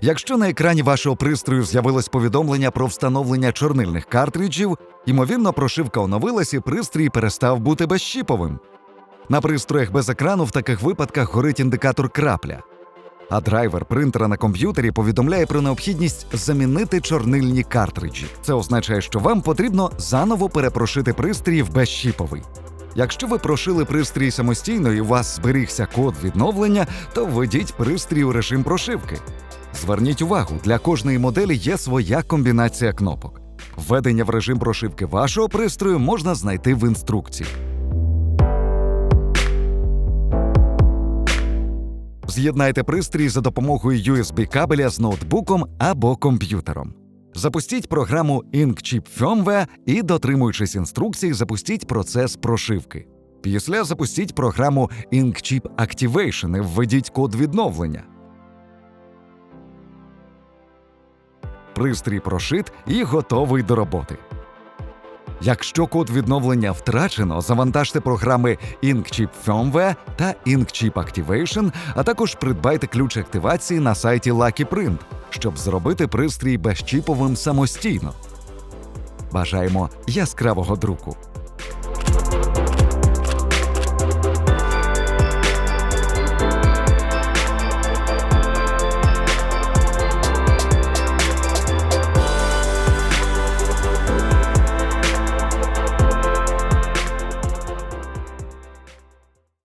Якщо на екрані вашого пристрою з'явилось повідомлення про встановлення чорнильних картриджів, ймовірно, прошивка оновилась і пристрій перестав бути безщіповим. На пристроях без екрану в таких випадках горить індикатор крапля. А драйвер принтера на комп'ютері повідомляє про необхідність замінити чорнильні картриджі. Це означає, що вам потрібно заново перепрошити пристрій в безщіповий. Якщо ви прошили пристрій самостійно і у вас зберігся код відновлення, то введіть пристрій у режим прошивки. Зверніть увагу, для кожної моделі є своя комбінація кнопок. Введення в режим прошивки вашого пристрою можна знайти в інструкції. З'єднайте пристрій за допомогою USB-кабеля з ноутбуком або комп'ютером. Запустіть програму Inkchip Firmware і, дотримуючись інструкцій, запустіть процес прошивки. Після запустіть програму Inkchip Activation і введіть код відновлення. Пристрій прошит і готовий до роботи. Якщо код відновлення втрачено, завантажте програми Inkchip Firmware та Inkchip Activation, а також придбайте ключ активації на сайті Lucky Print, щоб зробити пристрій безчіповим самостійно. Бажаємо яскравого друку!